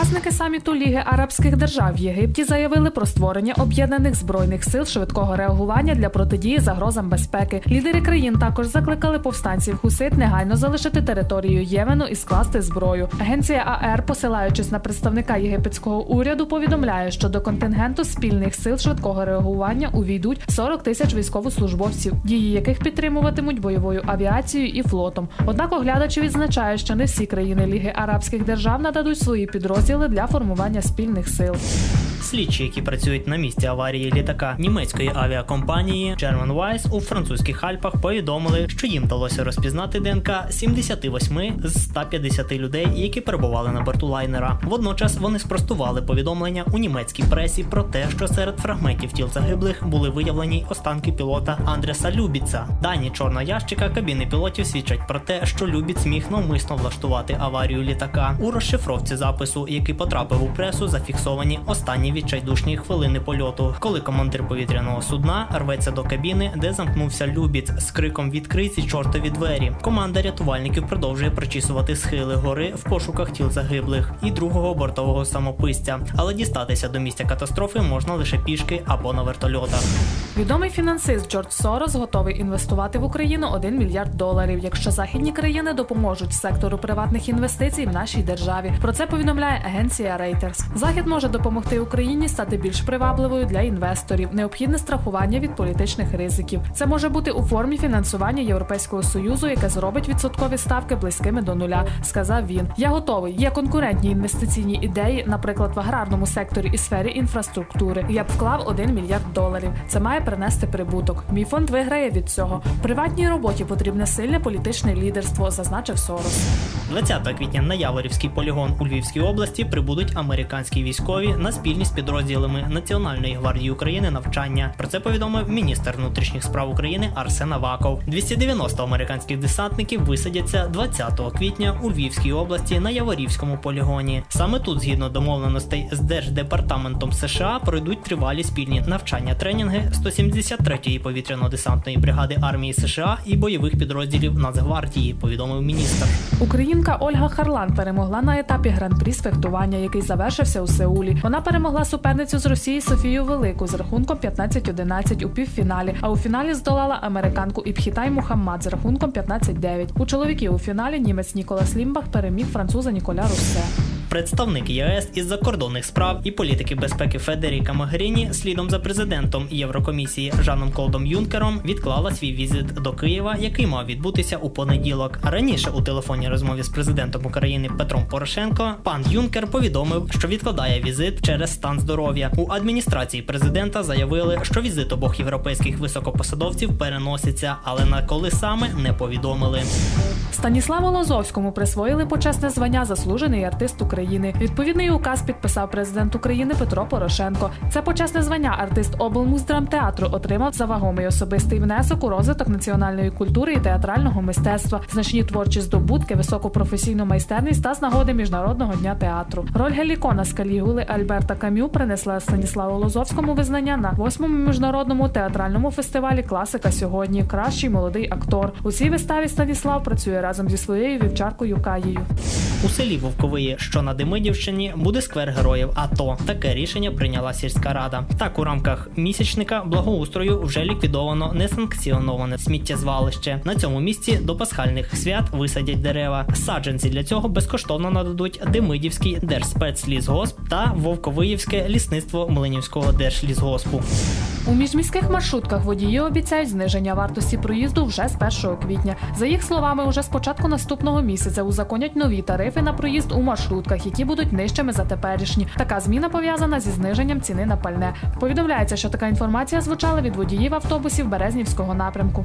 Учасники саміту Ліги Арабських держав в Єгипті заявили про створення об'єднаних збройних сил швидкого реагування для протидії загрозам безпеки. Лідери країн також закликали повстанців Хусит негайно залишити територію Ємену і скласти зброю. Агенція АР, посилаючись на представника єгипетського уряду, повідомляє, що до контингенту спільних сил швидкого реагування увійдуть 40 тисяч військовослужбовців, дії яких підтримуватимуть бойовою авіацією і флотом. Однак оглядачі відзначають, що не всі країни Ліги Арабських держав нададуть свої підрозділи для формування спільних сил. Слідчі, які працюють на місці аварії літака німецької авіакомпанії German Wise у французьких Альпах, повідомили, що їм вдалося розпізнати ДНК 78 з 150 людей, які перебували на борту лайнера. Водночас вони спростували повідомлення у німецькій пресі про те, що серед фрагментів тіл загиблих були виявлені останки пілота Андреса Любіца. Дані чорного ящика кабіни пілотів свідчать про те, що Любіц міг навмисно влаштувати аварію літака. У розшифровці запису, який потрапив у пресу, зафіксовані останні відчайдушні хвилини польоту, коли командир повітряного судна рветься до кабіни, де замкнувся Любіц з криком Відкрий чортові двері. Команда рятувальників продовжує прочісувати схили гори в пошуках тіл загиблих і другого бортового самописця, але дістатися до місця катастрофи можна лише пішки або на вертольотах. Відомий фінансист Джордж Сорос готовий інвестувати в Україну 1 мільярд доларів, якщо західні країни допоможуть сектору приватних інвестицій в нашій державі. Про це повідомляє агенція Reuters. Захід може допомогти Україні стати більш привабливою для інвесторів. Необхідне страхування від політичних ризиків. Це може бути у формі фінансування Європейського союзу, яке зробить відсоткові ставки близькими до нуля. Сказав він. Я готовий. Є конкурентні інвестиційні ідеї, наприклад, в аграрному секторі і сфері інфраструктури. Я б вклав 1 мільярд доларів. Це має принести прибуток. Мій фонд виграє від цього. Приватній роботі потрібне сильне політичне лідерство, зазначив Сорос. 20 квітня на Яворівський полігон у Львівській області прибудуть американські військові на спільні з підрозділами Національної гвардії України навчання. Про це повідомив міністр внутрішніх справ України Арсен Аваков. 290 американських десантників висадяться 20 квітня у Львівській області на Яворівському полігоні. Саме тут, згідно домовленостей з Держдепартаментом США, пройдуть тривалі спільні навчання тренінги 173-ї повітряно-десантної бригади армії США і бойових підрозділів Нацгвардії. Повідомив міністр. Українка Ольга Харлан перемогла на етапі гран-прі з фехтування, який завершився у Сеулі. Вона перемогла суперницю з Росії Софію Велику з рахунком 15-11 у півфіналі. А у фіналі здолала американку Іпхітай Мухаммад з рахунком 15-9. У чоловіків у фіналі німець Ніколас Лімбах переміг француза Ніколя Руссе. Представник ЄС із закордонних справ і політики безпеки Федеріка Магеріні слідом за президентом Єврокомісії Жаном Колдом Юнкером відклала свій візит до Києва, який мав відбутися у понеділок. Раніше у телефонній розмові з президентом України Петром Порошенко пан Юнкер повідомив, що відкладає візит через стан здоров'я. У адміністрації президента заявили, що візит обох європейських високопосадовців переноситься, але на коли саме не повідомили. Станіславу Лозовському присвоїли почесне звання заслужений артист України. Відповідний указ підписав президент України Петро Порошенко. Це почесне звання артист облмуздрамтеатру отримав за вагомий особистий внесок у розвиток національної культури і театрального мистецтва, значні творчі здобутки, високу професійну майстерність та з нагоди міжнародного дня театру. Роль Гелікона з Калігули Альберта Кам'ю принесла Станіславу Лозовському визнання на восьмому міжнародному театральному фестивалі Класика сьогодні. Кращий молодий актор. У цій виставі Станіслав працює разом зі своєю вівчаркою Каєю. У селі Вовковиє, що на Демидівщині, буде сквер героїв АТО. Таке рішення прийняла сільська рада. Так, у рамках місячника благоустрою вже ліквідовано несанкціоноване сміттєзвалище. На цьому місці до пасхальних свят висадять дерева. Саджанці для цього безкоштовно нададуть Демидівський держспецлісгосп та Вовковиївське лісництво Млинівського держлісгоспу. У міжміських маршрутках водії обіцяють зниження вартості проїзду вже з 1 квітня. За їх словами, уже з початку наступного місяця узаконять нові тарифи на проїзд у маршрутках, які будуть нижчими за теперішні. Така зміна пов'язана зі зниженням ціни на пальне. Повідомляється, що така інформація звучала від водіїв автобусів Березнівського напрямку.